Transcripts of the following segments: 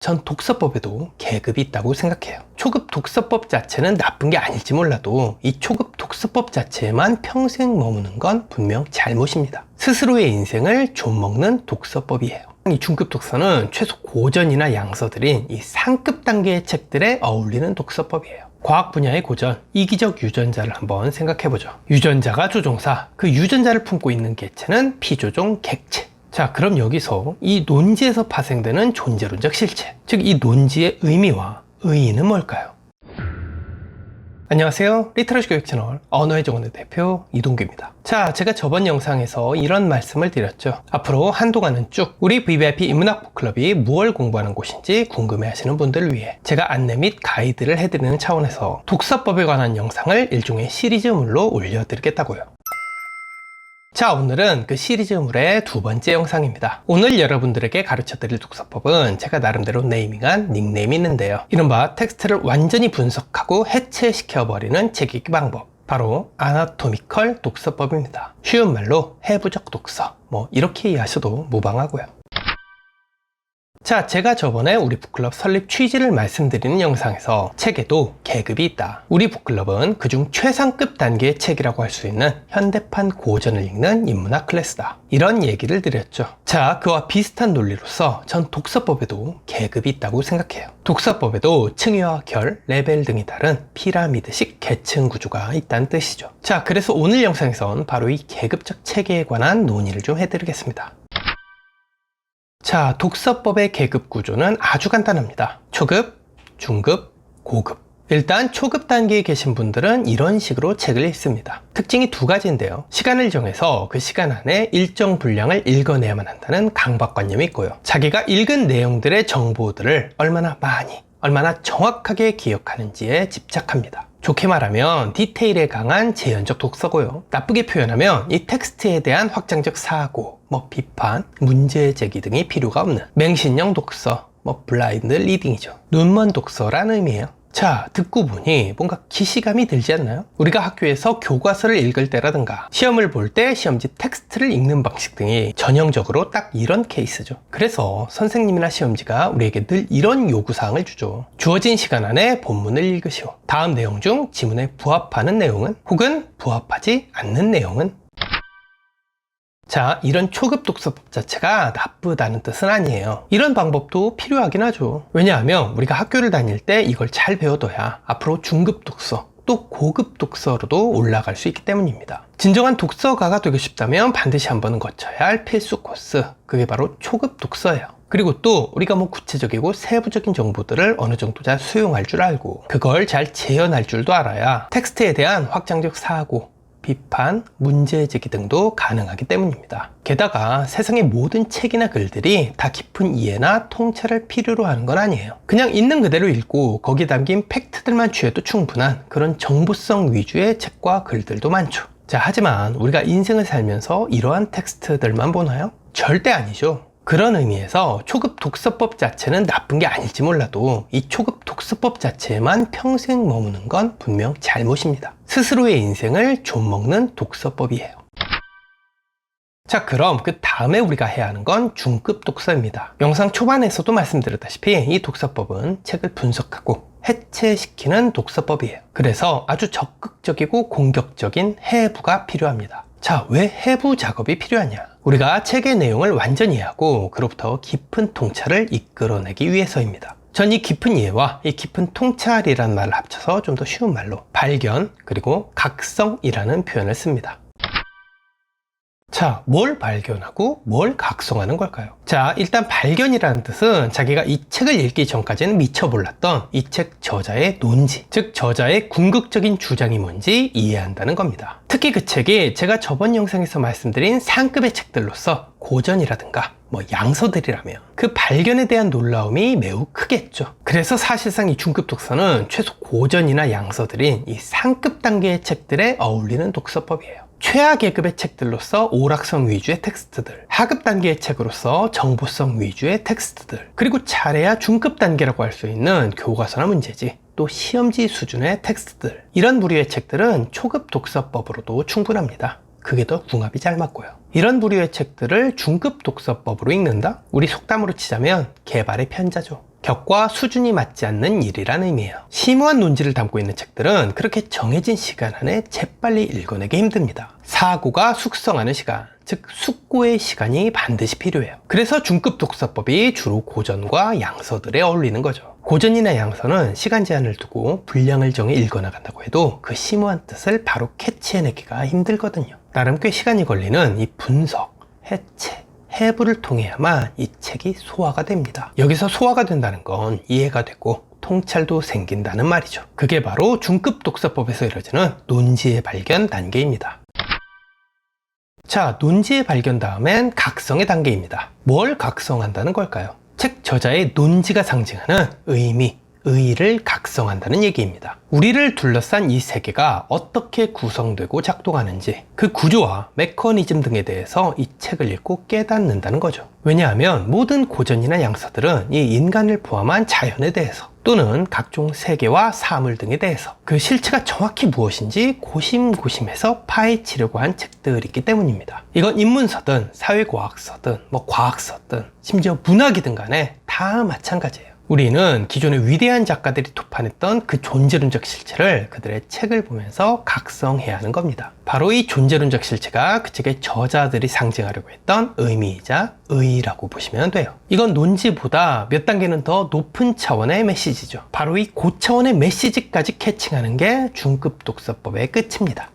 전 독서법에도 계급이 있다고 생각해요. 초급 독서법 자체는 나쁜 게 아닐지 몰라도 이 초급 독서법 자체에만 평생 머무는 건 분명 잘못입니다. 스스로의 인생을 좀먹는 독서법이에요. 이 중급 독서는 최소 고전이나 양서들인 이 상급 단계의 책들에 어울리는 독서법이에요. 과학 분야의 고전, 이기적 유전자를 한번 생각해보죠. 유전자가 조종사, 그 유전자를 품고 있는 개체는 피조종 객체. 자, 그럼 여기서 이 논지에서 파생되는 존재론적 실체, 즉 이 논지의 의미와 의의는 뭘까요? 안녕하세요. 리터러시 교육 채널 언어의 정원의 대표 이동규입니다. 자, 제가 저번 영상에서 이런 말씀을 드렸죠. 앞으로 한동안은 쭉 우리 VVIP 인문학 북클럽이 무얼 공부하는 곳인지 궁금해 하시는 분들을 위해 제가 안내 및 가이드를 해드리는 차원에서 독서법에 관한 영상을 일종의 시리즈물로 올려드리겠다고요. 자, 오늘은 그 시리즈물의 두 번째 영상입니다. 오늘 여러분들에게 가르쳐 드릴 독서법은 제가 나름대로 네이밍한 닉네임이 있는데요. 이른바 텍스트를 완전히 분석하고 해체시켜 버리는 책 읽기 방법. 바로 아나토미컬 독서법입니다. 쉬운 말로 해부적 독서. 뭐, 이렇게 이해하셔도 무방하고요. 자, 제가 저번에 우리 북클럽 설립 취지를 말씀드리는 영상에서 책에도 계급이 있다. 우리 북클럽은 그중 최상급 단계의 책이라고 할 수 있는 현대판 고전을 읽는 인문학 클래스다. 이런 얘기를 드렸죠. 자, 그와 비슷한 논리로서 전 독서법에도 계급이 있다고 생각해요. 독서법에도 층위와 결, 레벨 등이 다른 피라미드식 계층 구조가 있다는 뜻이죠. 자, 그래서 오늘 영상에선 바로 이 계급적 체계에 관한 논의를 좀 해드리겠습니다. 자, 독서법의 계급 구조는 아주 간단합니다. 초급, 중급, 고급. 일단 초급 단계에 계신 분들은 이런 식으로 책을 읽습니다. 특징이 두 가지인데요. 시간을 정해서 그 시간 안에 일정 분량을 읽어내야만 한다는 강박관념이 있고요. 자기가 읽은 내용들의 정보들을 얼마나 많이, 얼마나 정확하게 기억하는지에 집착합니다. 좋게 말하면 디테일에 강한 재현적 독서고요. 나쁘게 표현하면 이 텍스트에 대한 확장적 사고, 뭐 비판, 문제 제기 등이 필요가 없는 맹신형 독서, 뭐 블라인드 리딩이죠. 눈먼 독서라는 의미예요. 자, 듣고 보니 뭔가 기시감이 들지 않나요? 우리가 학교에서 교과서를 읽을 때라든가 시험을 볼 때 시험지 텍스트를 읽는 방식 등이 전형적으로 딱 이런 케이스죠. 그래서 선생님이나 시험지가 우리에게 늘 이런 요구사항을 주죠. 주어진 시간 안에 본문을 읽으시오. 다음 내용 중 지문에 부합하는 내용은 혹은 부합하지 않는 내용은 자, 이런 초급 독서법 자체가 나쁘다는 뜻은 아니에요. 이런 방법도 필요하긴 하죠. 왜냐하면 우리가 학교를 다닐 때 이걸 잘 배워둬야 앞으로 중급 독서, 또 고급 독서로도 올라갈 수 있기 때문입니다. 진정한 독서가가 되고 싶다면 반드시 한 번은 거쳐야 할 필수 코스. 그게 바로 초급 독서예요. 그리고 또 우리가 뭐 구체적이고 세부적인 정보들을 어느 정도 잘 수용할 줄 알고 그걸 잘 재현할 줄도 알아야 텍스트에 대한 확장적 사고, 비판, 문제 제기 등도 가능하기 때문입니다. 게다가 세상의 모든 책이나 글들이 다 깊은 이해나 통찰을 필요로 하는 건 아니에요. 그냥 있는 그대로 읽고 거기에 담긴 팩트들만 취해도 충분한 그런 정보성 위주의 책과 글들도 많죠. 자, 하지만 우리가 인생을 살면서 이러한 텍스트들만 보나요? 절대 아니죠. 그런 의미에서 초급 독서법 자체는 나쁜 게 아닐지 몰라도 이 초급 독서법 자체에만 평생 머무는 건 분명 잘못입니다. 스스로의 인생을 좀먹는 독서법이에요. 자, 그럼 그 다음에 우리가 해야 하는 건 중급 독서입니다. 영상 초반에서도 말씀드렸다시피 이 독서법은 책을 분석하고 해체시키는 독서법이에요. 그래서 아주 적극적이고 공격적인 해부가 필요합니다. 자, 왜 해부 작업이 필요하냐? 우리가 책의 내용을 완전히 이해하고 그로부터 깊은 통찰을 이끌어내기 위해서입니다. 전 이 깊은 이해와 이 깊은 통찰이라는 말을 합쳐서 좀 더 쉬운 말로 발견 그리고 각성이라는 표현을 씁니다. 자, 뭘 발견하고 뭘 각성하는 걸까요? 자, 일단 발견이라는 뜻은 자기가 이 책을 읽기 전까지는 미처 몰랐던 이 책 저자의 논지, 즉 저자의 궁극적인 주장이 뭔지 이해한다는 겁니다. 특히 그 책이 제가 저번 영상에서 말씀드린 상급의 책들로서 고전이라든가 뭐 양서들이라면 그 발견에 대한 놀라움이 매우 크겠죠. 그래서 사실상 이 중급 독서는 최소 고전이나 양서들인 이 상급 단계의 책들에 어울리는 독서법이에요. 최하 계급의 책들로서 오락성 위주의 텍스트들, 하급 단계의 책으로서 정보성 위주의 텍스트들, 그리고 차례야 중급 단계라고 할 수 있는 교과서나 문제지, 또 시험지 수준의 텍스트들. 이런 부류의 책들은 초급 독서법으로도 충분합니다. 그게 더 궁합이 잘 맞고요. 이런 부류의 책들을 중급 독서법으로 읽는다? 우리 속담으로 치자면 개발의 편자죠. 격과 수준이 맞지 않는 일이란 의미예요. 심오한 논지를 담고 있는 책들은 그렇게 정해진 시간 안에 재빨리 읽어내기 힘듭니다. 사고가 숙성하는 시간, 즉 숙고의 시간이 반드시 필요해요. 그래서 중급 독서법이 주로 고전과 양서들에 어울리는 거죠. 고전이나 양서는 시간 제한을 두고 분량을 정해 읽어나간다고 해도 그 심오한 뜻을 바로 캐치해내기가 힘들거든요. 나름 꽤 시간이 걸리는 이 분석, 해체, 해부를 통해야만 이 책이 소화가 됩니다. 여기서 소화가 된다는 건 이해가 되고 통찰도 생긴다는 말이죠. 그게 바로 중급 독서법에서 이루어지는 논지의 발견 단계입니다. 자, 논지의 발견 다음엔 각성의 단계입니다. 뭘 각성한다는 걸까요? 책 저자의 논지가 상징하는 의미, 의의를 각성한다는 얘기입니다. 우리를 둘러싼 이 세계가 어떻게 구성되고 작동하는지 그 구조와 메커니즘 등에 대해서 이 책을 읽고 깨닫는다는 거죠. 왜냐하면 모든 고전이나 양서들은 이 인간을 포함한 자연에 대해서 또는 각종 세계와 사물 등에 대해서 그 실체가 정확히 무엇인지 고심고심해서 파헤치려고 한 책들이기 때문입니다. 이건 인문서든 사회과학서든 뭐 과학서든 심지어 문학이든 간에 다 마찬가지예요. 우리는 기존의 위대한 작가들이 도판했던 그 존재론적 실체를 그들의 책을 보면서 각성해야 하는 겁니다. 바로 이 존재론적 실체가 그 책의 저자들이 상징하려고 했던 의미이자 의의라고 보시면 돼요. 이건 논지보다 몇 단계는 더 높은 차원의 메시지죠. 바로 이 고차원의 메시지까지 캐칭하는 게 중급 독서법의 끝입니다.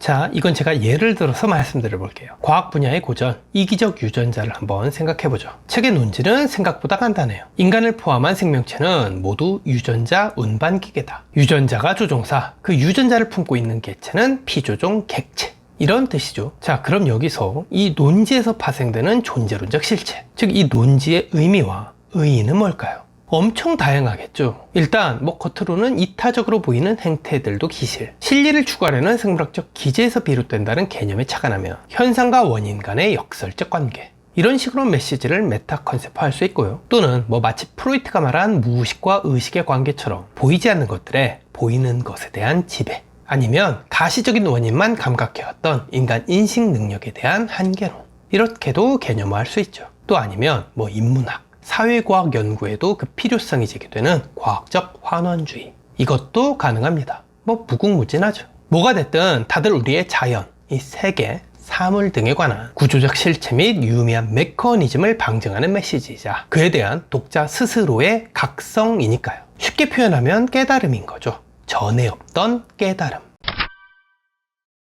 자, 이건 제가 예를 들어서 말씀드려 볼게요. 과학 분야의 고전, 이기적 유전자를 한번 생각해 보죠. 책의 논지는 생각보다 간단해요. 인간을 포함한 생명체는 모두 유전자 운반기계다. 유전자가 조종사, 그 유전자를 품고 있는 개체는 피조종 객체. 이런 뜻이죠. 자, 그럼 여기서 이 논지에서 파생되는 존재론적 실체, 즉 이 논지의 의미와 의의는 뭘까요? 엄청 다양하겠죠. 일단 뭐 겉으로는 이타적으로 보이는 행태들도 기실, 실리를 추구하려는 생물학적 기제에서 비롯된다는 개념에 착안하면 현상과 원인 간의 역설적 관계, 이런 식으로 메시지를 메타 컨셉화할 수 있고요. 또는 뭐 마치 프로이트가 말한 무의식과 의식의 관계처럼 보이지 않는 것들에 보이는 것에 대한 지배, 아니면 가시적인 원인만 감각해왔던 인간 인식 능력에 대한 한계론, 이렇게도 개념화할 수 있죠. 또 아니면 뭐 인문학, 사회과학 연구에도 그 필요성이 제기되는 과학적 환원주의. 이것도 가능합니다. 뭐 무궁무진하죠. 뭐가 됐든 다들 우리의 자연, 이 세계, 사물 등에 관한 구조적 실체 및 유의미한 메커니즘을 방증하는 메시지이자 그에 대한 독자 스스로의 각성이니까요. 쉽게 표현하면 깨달음인 거죠. 전에 없던 깨달음.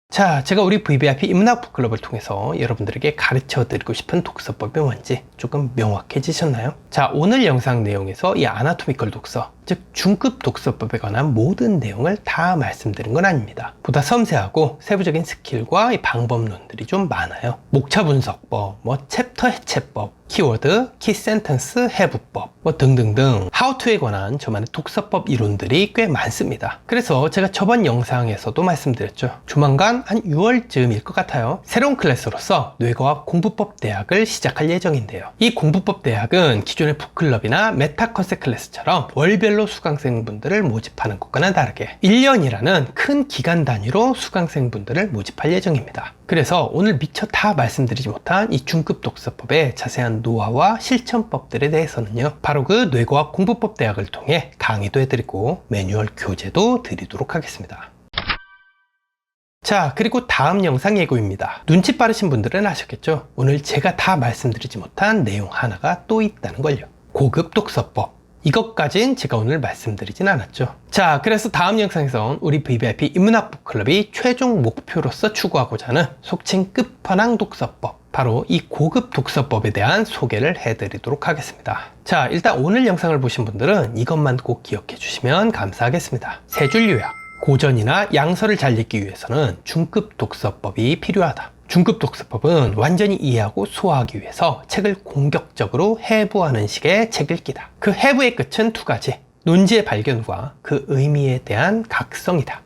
자, 제가 우리 VVIP 인문학 북클럽을 통해서 여러분들에게 가르쳐 드리고 싶은 독서법이 뭔지 조금 명확해지셨나요? 자, 오늘 영상 내용에서 이 아나토미컬 독서, 즉 중급 독서법에 관한 모든 내용을 다 말씀드린 건 아닙니다. 보다 섬세하고 세부적인 스킬과 이 방법론들이 좀 많아요. 목차 분석법, 뭐 챕터 해체법, 키워드, 키센텐스 해부법, 뭐 등등등 하우투에 관한 저만의 독서법 이론들이 꽤 많습니다. 그래서 제가 저번 영상에서도 말씀드렸죠. 조만간 한 6월쯤일 것 같아요. 새로운 클래스로서 뇌과학 공부법 대학을 시작할 예정인데요. 이 공부법 대학은 기존의 북클럽이나 메타컨셉 클래스처럼 월별로 수강생분들을 모집하는 것과는 다르게 1년이라는 큰 기간 단위로 수강생분들을 모집할 예정입니다. 그래서 오늘 미처 다 말씀드리지 못한 이 중급 독서법의 자세한 노하우와 실천법들에 대해서는요. 바로 그 뇌과학 공부법 대학을 통해 강의도 해드리고 매뉴얼 교재도 드리도록 하겠습니다. 자, 그리고 다음 영상 예고입니다. 눈치 빠르신 분들은 아셨겠죠? 오늘 제가 다 말씀드리지 못한 내용 하나가 또 있다는 걸요. 고급 독서법. 이것까진 제가 오늘 말씀드리진 않았죠. 자, 그래서 다음 영상에선 우리 VVIP 인문학 북클럽이 최종 목표로서 추구하고자 하는 속칭 끝판왕 독서법. 바로 이 고급 독서법에 대한 소개를 해드리도록 하겠습니다. 자, 일단 오늘 영상을 보신 분들은 이것만 꼭 기억해 주시면 감사하겠습니다. 세 줄 요약. 고전이나 양서를 잘 읽기 위해서는 중급 독서법이 필요하다. 중급 독서법은 완전히 이해하고 소화하기 위해서 책을 공격적으로 해부하는 식의 책 읽기다. 그 해부의 끝은 두 가지. 논지의 발견과 그 의미에 대한 각성이다.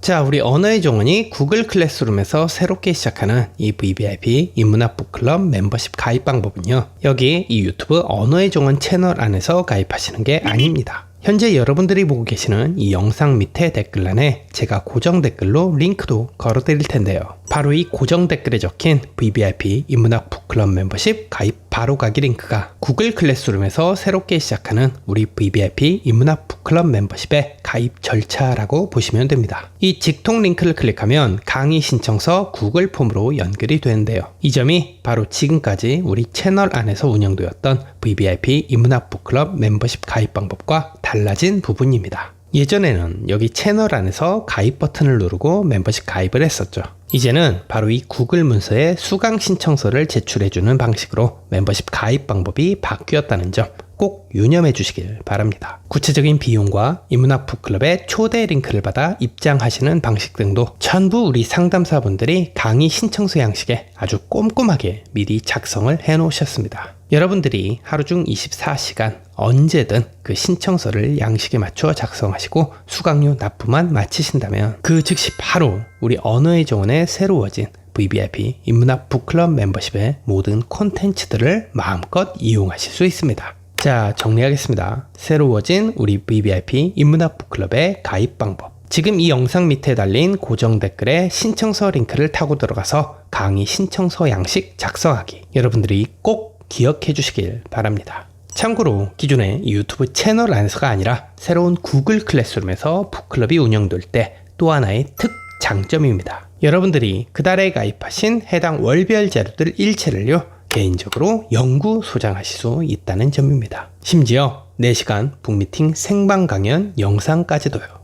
자, 우리 언어의 정원이 구글 클래스룸에서 새롭게 시작하는 이 VVIP 인문학 북클럽 멤버십 가입 방법은요. 여기 이 유튜브 언어의 정원 채널 안에서 가입하시는 게 아닙니다. 현재 여러분들이 보고 계시는 이 영상 밑에 댓글란에 제가 고정 댓글로 링크도 걸어 드릴 텐데요. 바로 이 고정 댓글에 적힌 VVIP 인문학 북클럽 멤버십 가입 바로 가기 링크가 구글 클래스룸에서 새롭게 시작하는 우리 VVIP 인문학 북클럽 멤버십의 가입 절차라고 보시면 됩니다. 이 직통 링크를 클릭하면 강의 신청서 구글 폼으로 연결이 되는데요. 이 점이 바로 지금까지 우리 채널 안에서 운영되었던 VVIP 인문학 북클럽 멤버십 가입 방법과 달라진 부분입니다. 예전에는 여기 채널 안에서 가입 버튼을 누르고 멤버십 가입을 했었죠. 이제는 바로 이 구글 문서에 수강 신청서를 제출해주는 방식으로 멤버십 가입 방법이 바뀌었다는 점 꼭 유념해 주시길 바랍니다. 구체적인 비용과 인문학 북클럽의 초대 링크를 받아 입장하시는 방식 등도 전부 우리 상담사분들이 강의 신청서 양식에 아주 꼼꼼하게 미리 작성을 해 놓으셨습니다. 여러분들이 하루 중 24시간 언제든 그 신청서를 양식에 맞춰 작성하시고 수강료 납부만 마치신다면 그 즉시 바로 우리 언어의 정원에 새로워진 VVIP 인문학 북클럽 멤버십의 모든 콘텐츠들을 마음껏 이용하실 수 있습니다. 자, 정리하겠습니다. 새로워진 우리 VVIP 인문학 북클럽의 가입 방법. 지금 이 영상 밑에 달린 고정 댓글에 신청서 링크를 타고 들어가서 강의 신청서 양식 작성하기. 여러분들이 꼭 기억해 주시길 바랍니다. 참고로 기존의 유튜브 채널 안에서가 아니라 새로운 구글 클래스룸에서 북클럽이 운영될 때 또 하나의 특 장점입니다. 여러분들이 그달에 가입하신 해당 월별 자료들 일체를요 개인적으로 연구 소장하실 수 있다는 점입니다. 심지어 4시간 북미팅 생방 강연 영상까지도요.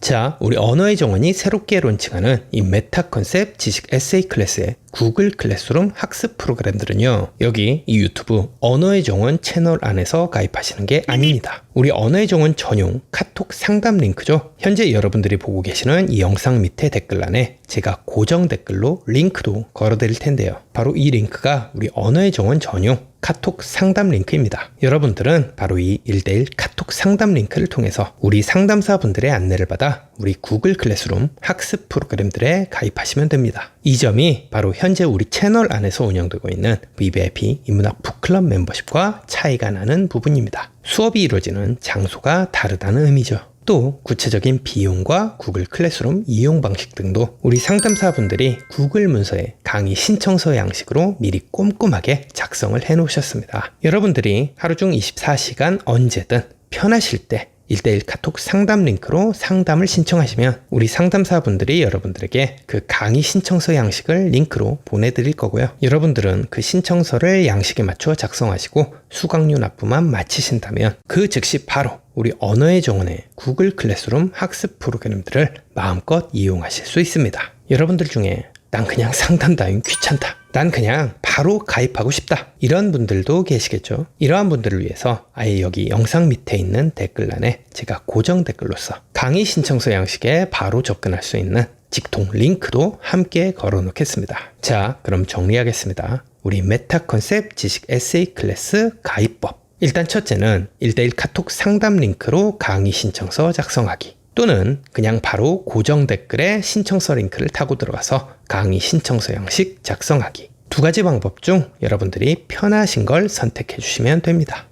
자, 우리 언어의 정원이 새롭게 론칭하는 이 메타 컨셉 지식 에세이 클래스의 구글 클래스룸 학습 프로그램들은요, 여기 이 유튜브 언어의 정원 채널 안에서 가입하시는 게 아닙니다. 우리 언어의 정원 전용 카톡 상담 링크죠. 현재 여러분들이 보고 계시는 이 영상 밑에 댓글란에 제가 고정 댓글로 링크도 걸어드릴 텐데요. 바로 이 링크가 우리 언어의 정원 전용 카톡 상담 링크입니다. 여러분들은 바로 이 1대1 카톡 상담 링크를 통해서 우리 상담사분들의 안내를 받아 우리 구글 클래스룸 학습 프로그램들에 가입하시면 됩니다. 이 점이 바로 현재 우리 채널 안에서 운영되고 있는 VVIP 인문학 북클럽 멤버십과 차이가 나는 부분입니다. 수업이 이루어지는 장소가 다르다는 의미죠. 또 구체적인 비용과 구글 클래스룸 이용 방식 등도 우리 상담사분들이 구글 문서에 강의 신청서 양식으로 미리 꼼꼼하게 작성을 해 놓으셨습니다. 여러분들이 하루 중 24시간 언제든 편하실 때 1대1 카톡 상담 링크로 상담을 신청하시면 우리 상담사분들이 여러분들에게 그 강의 신청서 양식을 링크로 보내드릴 거고요. 여러분들은 그 신청서를 양식에 맞춰 작성하시고 수강료 납부만 마치신다면 그 즉시 바로 우리 언어의 정원의 구글 클래스룸 학습 프로그램들을 마음껏 이용하실 수 있습니다. 여러분들 중에 난 그냥 상담 따윈 귀찮다. 난 그냥 바로 가입하고 싶다. 이런 분들도 계시겠죠. 이러한 분들을 위해서 아예 여기 영상 밑에 있는 댓글란에 제가 고정 댓글로서 강의 신청서 양식에 바로 접근할 수 있는 직통 링크도 함께 걸어 놓겠습니다. 자, 그럼 정리하겠습니다. 우리 메타 컨셉 지식 에세이 클래스 가입법. 일단 첫째는 1대1 카톡 상담 링크로 강의 신청서 작성하기. 또는 그냥 바로 고정 댓글에 신청서 링크를 타고 들어가서 강의 신청서 양식 작성하기. 두 가지 방법 중 여러분들이 편하신 걸 선택해 주시면 됩니다.